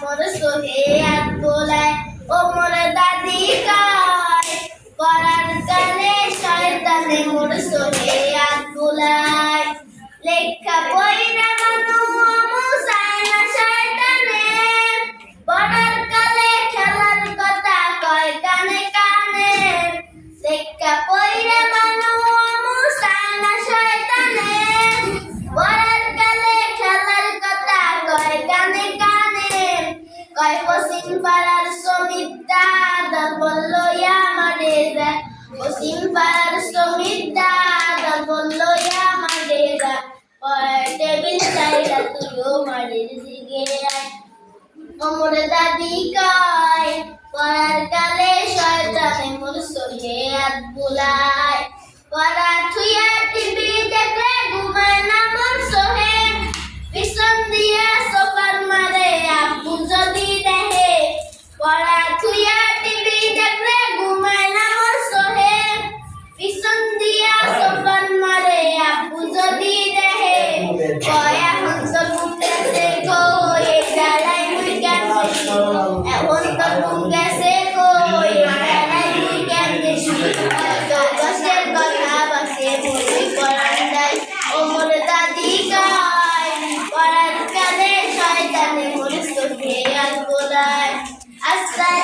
মোর সোহে হাত বোলায় ও মোর দাদি কয় পড়ার কালে শয়তানে মোর সোহে হাত বোলায় লেখা বইরা কয় পশ্চিম পাড়ার সমিতা বলল আমারে যা পশ্চিম পাড়ার সমিতা বলল আমারে যা টেবিল চাইরা তুইও মারের দিকে আয় অমর দাদি কয় পড়ার কালে শয়তানে মোর সহে হাত বুলায় যায়